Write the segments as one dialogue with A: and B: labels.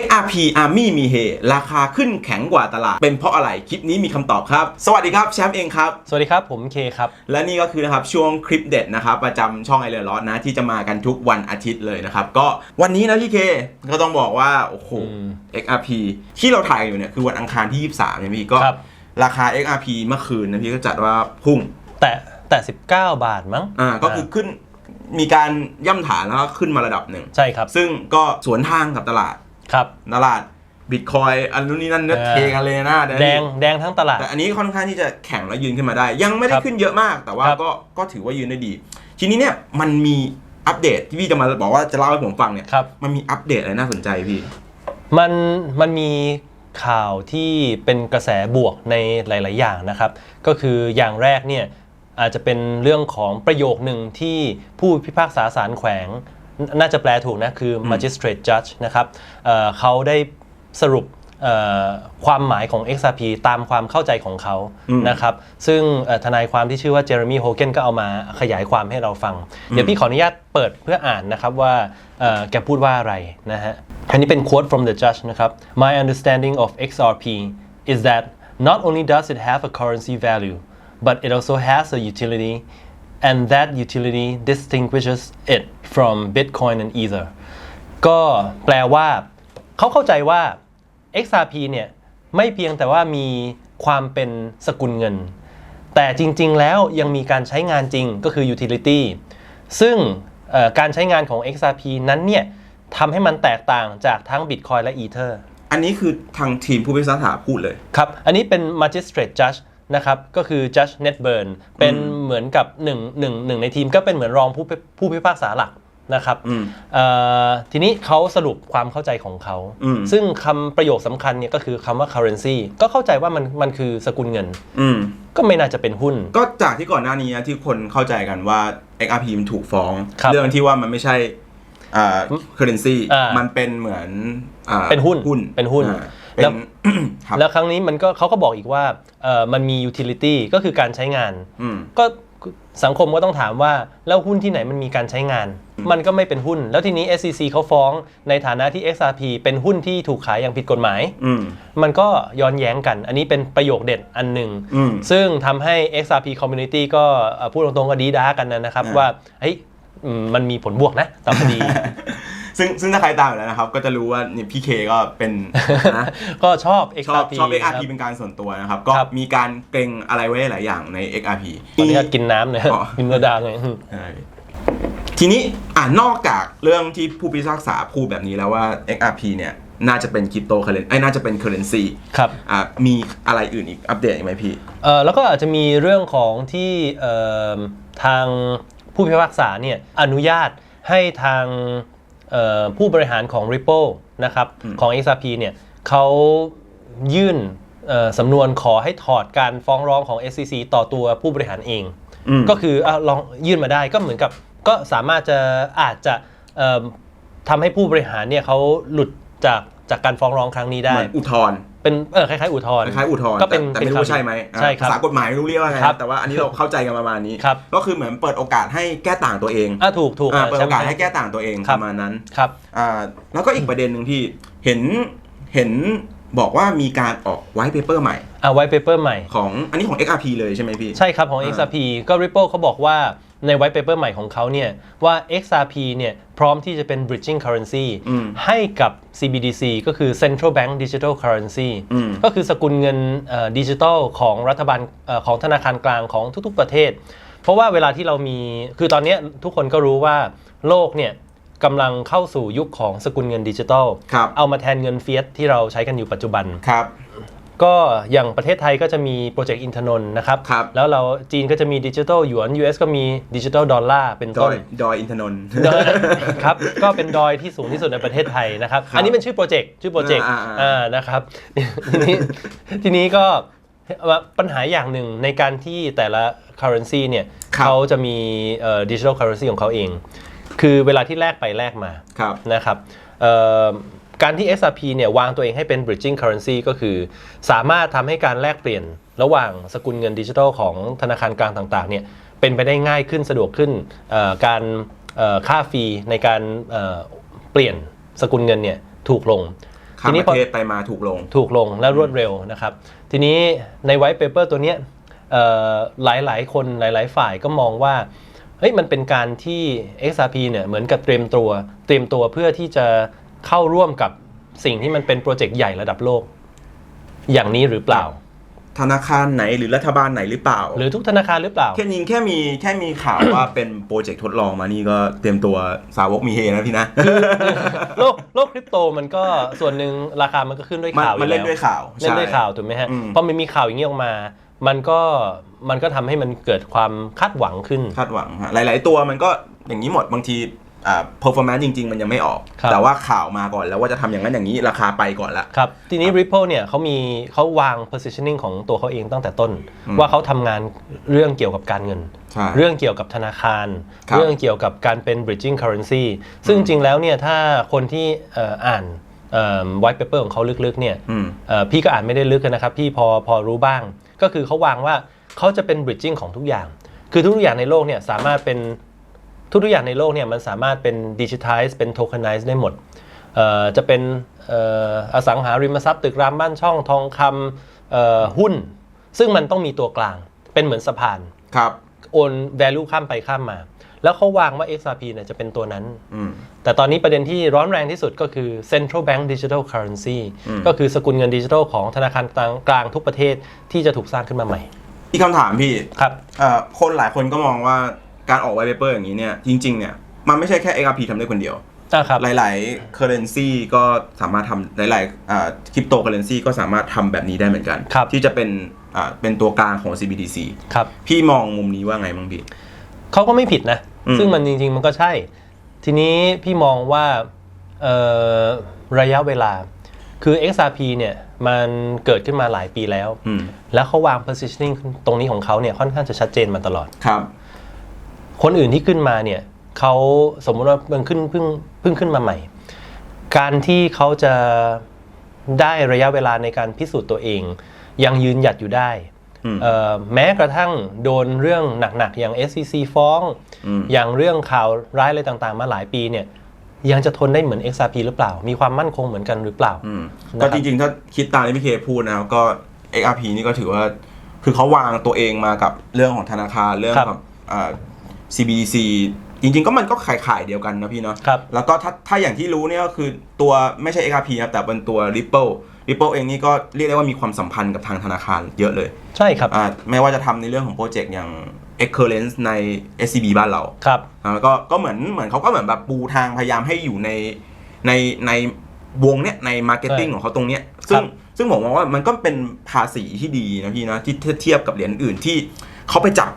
A: XRP Army มีเฮราคาขึ้นแข็งกว่าตลาด เป็นเพราะอะไรคลิปนี้มีคำตอบครับ สวัสดีครับ แชมป์เองครับ
B: สวัสดีครับ ผมเคครับ
A: และนี่ก็คือนะครับช่วงคลิปเด็ดนะครับ ประจำช่องไอเรือร้อนนะ ที่จะมากันทุกวันอาทิตย์เลยนะครับ ก็วันนี้นะพี่เคก็ต้องบอกว่า โอ้โห
B: อืม
A: XRP ที่เราถ่ายอยู่เนี่ยคือวันอังคารที่ 23เนี่ยพี่ก็
B: ครับ
A: ราคา XRP เมื่อคืนนะพี่ก็จัดว่าพุ่ง
B: แต่แต่19 บาทมั้ง
A: อ่าก็คือขึ้นมีการย่ำฐานแล้วก็ขึ้นมาระดับหนึ่ง
B: ใช่ครับ
A: ซึ่งก็สวนทางกับตลาด
B: ครับ
A: ตลาดบิตคอยอันนู้นนี่นั่นเนื้อ
B: เออ
A: เทกันเลยนะเยว
B: แด
A: นี้
B: งแดงทั้งตลาด
A: แต่อันนี้ค่อนข้างที่จะแข็งแล้วยืนขึ้นมาได้ ยังไม่ได้
B: ครับ
A: ขึ้นเยอะมาก แต่ว่า
B: ครับ
A: ก็ก็ถือว่ายืนได้ดี ทีนี้เนี่ยมันมีอัปเดตที่พี่จะมาบอกว่าจะเล่าให้ผมฟังเนี่ย
B: ครับ
A: มันมีอัปเดตอะไรน่าสนใจพี่
B: มันมันมีข่าวที่เป็นกระแสบวกในหลาย ๆ อย่างนะครับ ก็คืออย่างแรกเนี่ยอาจจะเป็นเรื่องของประโยคหนึ่งที่ผู้พิพากษาศาลแขวง นน่าจะแปลถูกนะคือ magistrate judge นะครับเอ่อเขาได้สรุปเอ่อความหมายของ XRP ตามความเข้าใจของเขา
A: อืม
B: นะครับ ซึ่งเอ่อทนายความที่ชื่อว่าเจอร์มี่โฮเกนก็เอามาขยายความให้เราฟัง เดี๋ยวพี่ขออนุญาตเปิดเพื่ออ่านนะครับว่าเอ่อแกพูดว่าอะไรนะฮะ อันนี้เป็น quote from the judge นะครับ My understanding of XRP is that not only does it have a currency value but it also has a utility and that utility distinguishes it from Bitcoin and Ether ก็แปลว่า เขาเข้าใจว่า XRP เนี่ย ไม่เพียงแต่ว่ามีความเป็นสกุลเงิน แต่จริง ๆ แล้วยังมีการใช้งานจริงก็คือ utility ซึ่งเอ่อการใช้งานของ XRP นั้นเนี่ยทำให้มันแตกต่างจากทั้ง Bitcoin และ Ether
A: อันนี้คือทางทีมผู้พิพากษาพูดเลย
B: ครับ อันนี้เป็น magistrate judge นะครับก็คือ judge Netburn เป็นเหมือนกับหนึ่งหนึ่งหนึ่งในทีมก็เป็นเหมือนรองผู้ผู้พิพากษาหลักนะครับ
A: อืม
B: เอ่อทีนี้เขาสรุปความเข้าใจของเขา
A: อืม
B: ซึ่งคำประโยคสำคัญเนี่ยก็คือคำว่า currency ก็เข้าใจว่ามันมันคือสกุลเงิน
A: อืม
B: ก็ไม่น่าจะเป็นหุ้น
A: ก็จากที่ก่อนหน้านี้นะที่คนเข้าใจกันว่า XRP มันถูกฟ้อง
B: ครับ
A: เรื่องที่ว่ามันไม่ใช่อ่า currency
B: อ่ามั
A: มันเป็นเหมือนอ่า
B: เป็นหุ้น
A: หุ้น
B: เป็นหุ้น
A: อ่า เป็
B: แล้ว
A: นครับ
B: แล้วครั้งนี้มันก็เขาก็บอกอีกว่าเอ่อมันมี utility ก็คือการใช้งาน
A: อืม
B: ก็สังคมก็ต้องถามว่า แล้วหุ้นที่ไหนมันมีการใช้งาน มันก็ไม่เป็นหุ้น แล้วทีนี้ SEC เขาฟ้องในฐานะที่ XRP เป็นหุ้นที่ถูกขายอย่างผิดกฎหมาย
A: อืม
B: มันก็ย้อนแย้งกัน อันนี้เป็นประโยคเด็ดอันหนึ่ง
A: อืม
B: ซึ่งทำให้ XRP community ก็เอ่อพูดตรงๆก็ดีด้ากันนะครับ
A: อ่า
B: ว่าเฮ้ยอืมมันมีผลบวกนะต่อคดี
A: ซึ่งซึ่งถ้าใครตามอยู่แล้วนะครับ ก็จะรู้ว่าเนี่ยพี่เคก็เป็นนะ
B: ก็ชอบ
A: ชอบ
B: XRP
A: ชอบ
B: ค
A: XRP
B: รับ
A: เป็นการส่วนตัวนะครับ ก็
B: ครับ
A: มีการเกรงอะไรไว้หลายอย่างใน XRP
B: ตอนนี้ก็กินน้ำเลย
A: อ๋อ
B: กินโซดาเลย
A: ใช่ทีนี้อ่านอกจากเรื่องที่ผู้พิพากษาพูดแบบนี้แล้วว่า XRP เนี่ยน่าจะเป็นคริปโตเคอเรนไอ้ยน่าจะเป็นเคอเรนซี
B: ครับ
A: อะมีอะไรอื่นอีกอัปเดตอีกไหมพี่
B: เอ่อแล้วก็อาจจะมีเรื่องของที่เอ่อทางผู้พิพากษาเนี่ยอนุญาตให้ทางเอ่อ ผู้บริหารของ Ripple นะครับของ XRP เนี่ยเขายื่นเอ่อสำนวนขอให้ถอดการฟ้องร้องของ SEC ต่อตัวผู้บริหารเอง
A: อืม
B: ก็คืออะลองยื่นมาได้ก็เหมือนกับก็สามารถจะอาจจะเอิ่มทำให้ผู้บริหารเนี่ยเขาหลุดจากจากการฟ้องร้องครั้งนี้ได้
A: เหมือนอุทธรณ์
B: เป็นเออคล้ายๆอุทธรณ์
A: คล้ายๆอุทธรณ์
B: ก็เป็น
A: แต่แต่ไม่รู้ว่าใช่ไหมอะ
B: ใช่ครับ
A: ภาษากฎหมายไม่รู้เรียกว่าไง
B: ครับ
A: แต่ว่าอันนี้เราเข้าใจกันประมาณนี้
B: ครับ
A: ก็คือเหมือนเปิดโอกาสให้แก้ต่างตัวเอง
B: อะถูกถูก
A: อ่า
B: อะ
A: เปิดโอกาส
B: ช่ไม
A: ให้แก้ต่างตัวเอง
B: ครั
A: ป
B: บ
A: ระมาณนั้น
B: ครับ
A: อ่าแล้วก็อีกประเด็นหนึ่งที่เห็นเห็น บอกว่ามีการออกไวท์เปเปอร์ใหม่
B: อะไวท์เปเปอร์ใหม่
A: ของอันนี้ของ XRP เลยใช่ไหมพี่
B: ใช่ครับของ
A: อ่า
B: XRP ก็ Ripple เขาบอกว่าใน white paper ใหม่ของเขาเนี่ยว่า XRP เนี่ยพร้อมที่จะเป็น bridging currency
A: อืม
B: ให้กับ CBDC ก็คือ Central Bank Digital Currency
A: อืม
B: ก็คือสกุลเงินดิจิทัลของรัฐบาลเอ่อของธนาคารกลางของทุกๆประเทศ เพราะว่าเวลาที่เรามีคือตอนเนี้ยทุกคนก็รู้ว่าโลกเนี่ย กำลังเข้าสู่ยุคของสกุลเงินดิจิทัล
A: ครับ
B: เอามาแทนเงินเฟียสที่เราใช้กันอยู่ปัจจุบัน
A: ครับ
B: ก็อย่างประเทศไทยก็จะมีโปรเจกต์อินทนนท์นะครับ
A: ครับ
B: แล้วเราจีนก็จะมีดิจิทัลหยวน US ก็มีดิจิทัลดอลลาร์เป็น
A: ด
B: ต้
A: อน ยดอยอินทนนท์
B: ดอยครับ ก็เป็นดอยที่สูงที่สุดในประเทศไทยนะครับ
A: ครับ
B: อันนี้เป็นชื่อโปรเจกต์ชื่อโปรเจกต์
A: อ่าอ่าอ่า
B: อ่านะครับทีนี้ทีนี้ก็ปัญหาอย่างหนึ่งในการที่แต่ละ currency เนี่ยเขาจะมีดิจิทัล currency ของเขาเอง คือเวลาที่แลกไปแลกมา
A: ครับ
B: นะครับเอ่อการที่ XRP เนี่ยวางตัวเองให้เป็น bridging currency ก็คือ สามารถทำให้การแลกเปลี่ยนระหว่างสกุลเงินดิจิทัลของธนาคารกลางต่างๆเนี่ยเป็นไปได้ง่ายขึ้นสะดวกขึ้นเอ่อการเอ่อค่าฟรีในการเอ่อเปลี่ยนสกุลเงินเนี่ยถูกลง
A: ข้าม
B: ทีนี้
A: ป
B: พอ
A: ระเทศไปมาถูกลง
B: ถูกลงและรวดเร็วนะครับ ทีนี้ในไวท์เปเปอร์ตัวเนี้ยเอ่อหลายๆคนหลาย ๆ ฝ่ายก็มองว่า เฮ้ยมันเป็นการที่ XRP เนี่ยเหมือนกับเตรียมตัวเตรียมตัวเพื่อที่จะเข้าร่วมกับสิ่งที่มันเป็นโปรเจกต์ใหญ่ระดับโลก อย่างนี้หรือเปล่า
A: ธนาคารไหนหรือรัฐบาลไหนหรือเปล่า
B: หรือทุกธนาคารหรือเปล่า
A: แค่ยิงแค่มีแค่มีข่าวว่าเป็นโปรเจกต์ทดลองมานี่ก็เตรียมตัวสาวกมีเฮนะพี่นะ
B: โลกโลกคริปโตมันก็ส่วนหนึ่งราคามันก็ขึ้นด้วย
A: มัน
B: ข่าว
A: มันเล่น
B: อ
A: ด้วยข่าว
B: เล่นด้วย
A: ใช่
B: ข่าวถูกไหมฮะ
A: อืม
B: พอมันมีข่าวอย่างนี้ออกมา มันก็มันก็ทำให้มันเกิดความคาดหวังขึ้น
A: คาดหวังฮะหลาย ๆ ตัวมันก็อย่างนี้หมดบางทีอ่า performance จริง ๆ มันยังไม่ออก
B: ครับ
A: แต่ว่าข่าวมาก่อนแล้วว่าจะทำอย่างนั้นอย่างนี้ราคาไปก่อนละ
B: ครับ ทีนี้ Ripple เนี่ยเขามีเขาวาง positioning ของตัวเขาเองตั้งแต่ต้น
A: อืม
B: ว่าเขาทำงานเรื่องเกี่ยวกับการเงิน
A: ใช่
B: เรื่องเกี่ยวกับธนาคาร
A: ครับ
B: เรื่องเกี่ยวกับการเป็น bridging currency ซึ่งจริงๆแล้วเนี่ยถ้าคนที่เอ่ออ่านเอ่อ white paper ของเขาลึกๆเนี่ย
A: อืม
B: เอ่อพี่ก็อ่านไม่ได้ลึกนะครับ พี่พอพอรู้บ้าง ก็คือเขาวางว่าเขาจะเป็น bridging ของทุกอย่าง คือทุกๆอย่างในโลกเนี่ยสามารถเป็นทุกๆอย่างในโลกเนี่ยมันสามารถเป็น digitize เป็น tokenize ได้หมดเอ่อจะเป็นเอ่ออสังหาริมทรัพย์ตึกรามบ้านช่องทองคำเอ่อหุ้น ซึ่งมันต้องมีตัวกลาง เป็นเหมือนสะพาน
A: ครับ
B: โอน value ข้ามไปข้ามมา แล้วเขาวางว่า XRP เนี่ยจะเป็นตัวนั้น
A: อืม
B: แต่ตอนนี้ประเด็นที่ร้อนแรงที่สุดก็คือ central bank digital currency
A: อืม
B: ก็คือสกุลเงินดิจิทัลของธนาคารกลางกลางทุกประเทศที่จะถูกสร้างขึ้นมาใหม่
A: ที่คำถามพี่
B: ครับ
A: เอ่อคนหลายคนก็มองว่าการออกไวเปเปอร์อย่างนี้เนี่ยจริงๆเนี่ยมันไม่ใช่แค่ XRP ทำได้คนเดียว
B: นะครับ
A: หลายๆ currency ก็สามารถทำหลายๆคริปโตเคอเรนซีก็สามารถทำแบบนี้ได้เหมือนกัน
B: ครับ
A: ที่จะเป็นอ่าเป็นตัวกลางของ CBDC
B: ครับ
A: พี่มองมุมนี้ว่าไงบ้างพี่
B: เขาก็ไม่ผิดนะ
A: อืม
B: ซึ่งมันจริง ๆ มันก็ใช่ ทีนี้พี่มองว่าเอ่อระยะเวลา คือ XRP เนี่ยมันเกิดขึ้นมาหลายปีแล้ว
A: อืม
B: แล้วเขาวาง positioning ตรงนี้ของเขาเนี่ยค่อนข้างจะชัดเจนมาตลอด
A: ครับ
B: คนอื่นที่ขึ้นมาเนี่ยเขาสมมุติว่าเพิ่งขึ้นเพิ่งเพิ่งขึ้นมาใหม่ การที่เขาจะได้ระยะเวลาในการพิสูจน์ตัวเอง ยังยืนหยัดอยู่ได้
A: อืม
B: เอ่อ แม้กระทั่งโดนเรื่องหนักๆ อย่าง SEC ฟ้อง
A: อืม
B: อย่างเรื่องข่าวร้ายอะไรต่างๆ มาหลายปีเนี่ยยังจะทนได้เหมือน XRP หรือเปล่า มีความมั่นคงเหมือนกันหรือเปล่า
A: อืม
B: นะครับ
A: ก็จริงๆ ถ้าคิดตามที่พี่เคพูดนะครับก็ XRP นี่ก็ถือว่า คือเขาวางตัวเองมากับเรื่องของธนาคารเรื่อง
B: ครับ
A: กับอ่า CBDC จริงๆ ก็มันก็ขายขายๆเดียวกันนะพี่เนาะ
B: ครับ
A: แล้วก็ถ้าถ้าอย่างที่รู้เนี่ยก็คือตัวไม่ใช่ XRP นะครับแต่เป็นตัว Ripple Ripple เองนี่ก็เรียกได้ว่ามีความสัมพันธ์กับทางธนาคารเยอะเลย
B: ใช่ครับ
A: อ่าไม่ว่าจะทำในเรื่องของโปรเจกต์อย่าง Excurrence ใน SCB บ้านเรา
B: ครับ
A: อ่าแล้วก็ก็เหมือนเหมือนเขาก็เหมือนแบบปูทางพยายามให้อยู่ในในในวงเนี้ยในมาร์เก็ตติ้ง
B: ใช่
A: ของเขาตรงเนี้ยซึ่
B: ครั
A: ง
B: บ
A: ซึ่งผมมองว่ามันก็เป็นภาษีที่ดีนะพี่นะที่ถ้าเทียบกับเหรียญอื่นที่เขาไปจับ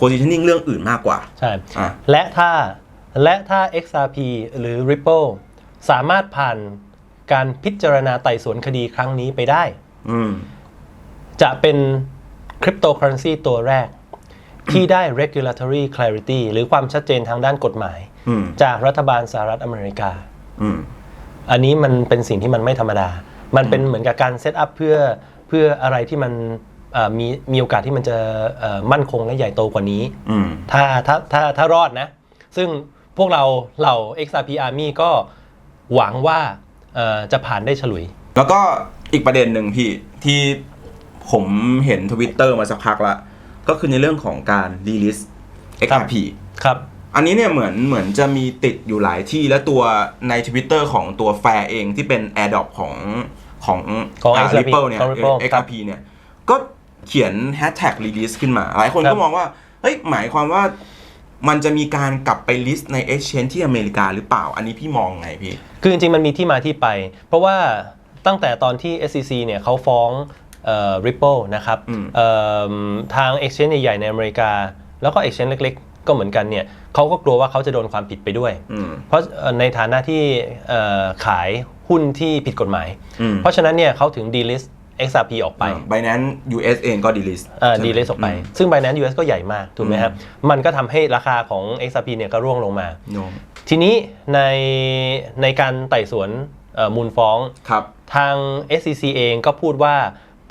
A: positioning เรื่องอื่นมากกว่า
B: ใช่
A: อะ
B: และถ้าและถ้า XRP หรือ Ripple สามารถผ่าน การพิจารณาไต่สวนคดีครั้งนี้ไปได้
A: อืม
B: จะเป็นคริปโตเคอเรนซีตัวแรก ที่ได้ regulatory clarity หรือความชัดเจนทางด้านกฎหมาย
A: อืม
B: จากรัฐบาลสหรัฐอเมริกา
A: อืม
B: อันนี้มันเป็นสิ่งที่มันไม่ธรรมดา มันเป็นเหมือนกับการเซตอัพเพื่อเพื่ออะไรที่มันเอ่อมีมีโอกาสที่มันจะเอ่อมั่นคงและใหญ่โตกว่านี้
A: อืม
B: ถ้าถ้าถ้าถ้ารอดนะ ซึ่งพวกเราเหล่า XRP Army ก็หวังว่า เอ่อจะผ่านได้ฉลุย
A: แล้วก็อีกประเด็นหนึ่งพี่ที่ผมเห็นทวิตเตอร์มาสักพักละก็คือในเรื่องของการรีลิส XRP
B: ครับ
A: อันนี้เนี่ยเหมือนเหมือนจะมีติดอยู่หลายที่และตัวใน Twitter ของตัวแฟร์เองที่เป็น AirDrop ของของ
B: ของา XRP
A: Ripple เนี่ย
B: ของ Ripple
A: เอ่อ XRP เนี่ยก็เขียน Hashtag Release ขึ้นมา หลายคน
B: ครั
A: ก็
B: บ
A: มองว่าเฮ้ยหมายความว่า มันจะมีการกลับไปลิสต์ใน Exchange ที่อเมริกาหรือเปล่า อันนี้พี่มองไงพี่
B: คือจริงๆ มันมีที่มาที่ไป เพราะว่าตั้งแต่ตอนที่ SEC เนี่ยเขาฟ้องเอ่อ Ripple นะครับ
A: อืม
B: เอ่อทาง Exchange ใหญ่ๆในอเมริกา แล้วก็ Exchange เล็กๆ ก็เหมือนกันเนี่ยเขาก็กลัวว่าเขาจะโดนความผิดไปด้วย
A: อืม
B: เพราะเอ่อในฐานะที่เอ่อขายหุ้นที่ผิดกฎหมาย
A: อืม
B: เพราะฉะนั้นเนี่ยเขาถึง delist XRP ออกไป
A: ไบแนน US เองก็ delist
B: อ่า
A: ใช่ไหม
B: delist ออกไป
A: ม
B: ซึ่ง Binance US ก็ใหญ่มาก ถูกไหมครับ มันก็ทำให้ราคาของ XRP เนี่ยก็ร่วงลงมา
A: โน
B: ทีนี้ในในการไต่สวนเอ่อมูลฟ้อง
A: ครับ
B: ทาง SEC เองก็พูดว่า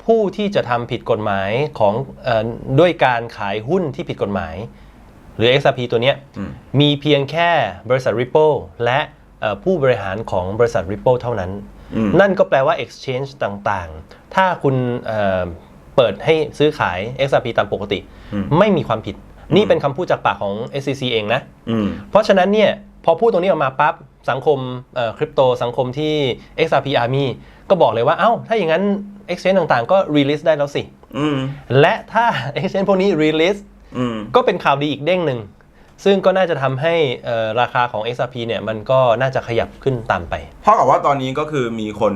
B: ผู้ที่จะทำผิดกฎหมายของเออด้วยการขายหุ้นที่ผิดกฎหมาย หรือ XRP ตัวเนี้ย
A: อืม
B: มีเพียงแค่บริษัท Ripple และเอ่อผู้บริหารของบริษัท Ripple เท่านั้น
A: อืม
B: นั่นก็แปลว่า exchange ต่างๆ ถ้าคุณเอ่อเปิดให้ซื้อขาย XRP ตามปกติ
A: อืม
B: ไม่มีความผิด นี่เป็นคำพูดจากปากของ SEC เองนะ
A: อืม
B: เพราะฉะนั้นเนี่ยพอพูดตรงนี้ออกมาปั๊บสังคมคริปโตสังคมที่ XRP Army ก็บอกเลยว่า เอ้า ถ้าอย่างนั้น exchange ต่างๆ ก็ release ได้แล้วสิ
A: อืม
B: และถ้า exchange พวกนี้ release
A: อืม
B: ก็เป็นข่าวดีอีกเด้งหนึ่ง ซึ่งก็น่าจะทำให้เอ่อราคาของ XRP เนี่ยมันก็น่าจะขยับขึ้นตามไป
A: เท่ากับว่าตอนนี้ก็คือมีคน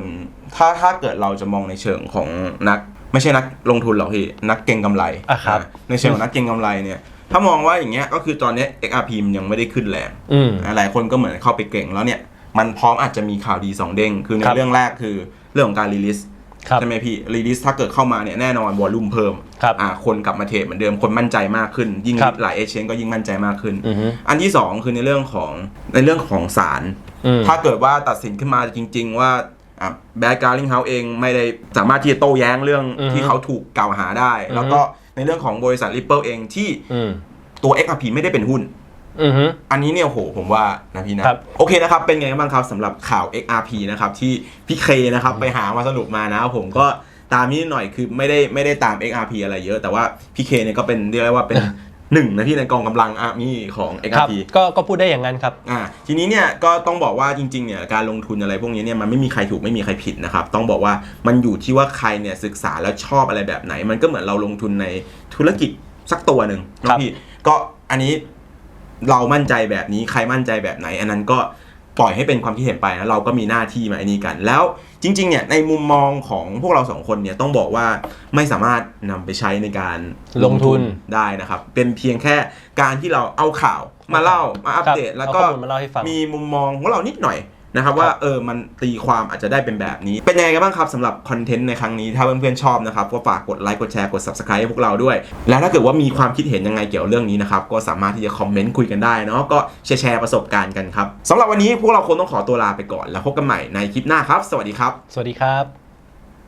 A: ถ้าถ้าเกิดเราจะมองในเชิงของนัก ไม่ใช่นักลงทุนหรอกพี่นักเก็งกำไร
B: อะครับ
A: อะในเชิงของนักเก็งกำไรเนี่ย ถ้ามองว่าอย่างเงี้ยก็คือตอนเนี้ย XRP มันยังไม่ได้ขึ้นแรง
B: อืม
A: หลายคนก็เหมือนเข้าไปเก่งแล้วเนี่ย มันพร้อมอาจจะมีข่าวดี2เด้งคือใน
B: ครับ
A: เรื่องแรกคือเรื่องของการรีลิส
B: ครับ
A: ใช่ไหมพี่รีลิสถ้าเกิดเข้ามาเนี่ยแน่นอนวอลลุ่มเพิ่ม
B: ครับ
A: อ่าคนกลับมาเทรดเหมือนเดิมคนมั่นใจมากขึ้น ยิ่ง
B: ครับ
A: หลายเอเชนก็ยิ่งมั่นใจมากขึ้น
B: อือฮึ
A: อันที่ 2 คือในเรื่องของในเรื่องของศาล
B: อืม
A: ถ้าเกิดว่าตัดสินขึ้นมาจริง ๆ ว่าแบดการ์ลิงเฮาเองไม่ได้สามารถที่จะโต้แย้งเรื่อง
B: อือฮึ
A: ที่เขาถูกกล่าวหาได้
B: อือฮึ
A: แล้วก็ในเรื่องของบริษัท Ripple เองที่
B: อืม
A: ตัว XRP ไม่ได้เป็นหุ้น
B: อือฮึ
A: อันนี้เนี่ยโหผมว่านะพี่นะครับ โอเคนะครับ เป็นไงบ้างครับสำหรับข่าว XRP นะครับ ที่พี่เคนะครับไปหามาสรุปมานะครับผมก็ตามนี้หน่อยคือไม่ได้ไม่ได้ตาม XRP อะไรเยอะ แต่ว่าพี่เคเนี่ยก็เป็นเรียกได้ว่าเป็น หนึ่งนะพี่ในกองกำลังอาร์มี่ของ
B: ครับ
A: XRP
B: ก็ก็พูดได้อย่างนั้นครับ
A: อ่าทีนี้เนี่ยก็ต้องบอกว่าจริงๆเนี่ยการลงทุนอะไรพวกนี้เนี่ยมันไม่มีใครถูกไม่มีใครผิดนะครับ ต้องบอกว่ามันอยู่ที่ว่าใครเนี่ยศึกษาแล้วชอบอะไรแบบไหน มันก็เหมือนเราลงทุนในธุรกิจสักตัวหนึ่ง
B: ครั
A: นะ
B: บ
A: พี่ก็อันนี้ เรามั่นใจแบบนี้ใครมั่นใจแบบไหน อันนั้นก็ปล่อยให้เป็นความคิดเห็นไปนะเราก็มีหน้าที่มาไอ้นี่กัน แล้วจริงๆเนี่ยในมุมมองของพวกเราสองคนเนี่ยต้องบอกว่าไม่สามารถนำไปใช้ในการ
B: ลงทุน
A: ได้นะครับ เป็นเพียงแค่การที่เราเอาข่าวมาเล่ามาอัปเดต
B: ครับ
A: แล้วก็
B: เอาข้อมูลมาเล่าให้ฟัง
A: มีมุมมองของเรานิดหน่อย นะครับว่าเออมันตีความอาจจะได้เป็นแบบนี้ เป็นยังไงกันบ้างครับสำหรับคอนเทนต์ในครั้งนี้ ถ้าเพื่อนๆชอบนะครับก็ฝากกดไลค์กดแชร์กด subscribe ให้พวกเราด้วย แล้วถ้าเกิดว่ามีความคิดเห็นยังไงเกี่ยวเรื่องนี้นะครับก็สามารถที่จะคอมเมนต์คุยกันได้เนาะก็แชร์แชร์ประสบการณ์กันครับสำหรับวันนี้พวกเราคงต้องขอตัวลาไปก่อน แล้วพบกันใหม่ในคลิปหน้าครับ สวัสดีครับ
B: สวัสดีครับ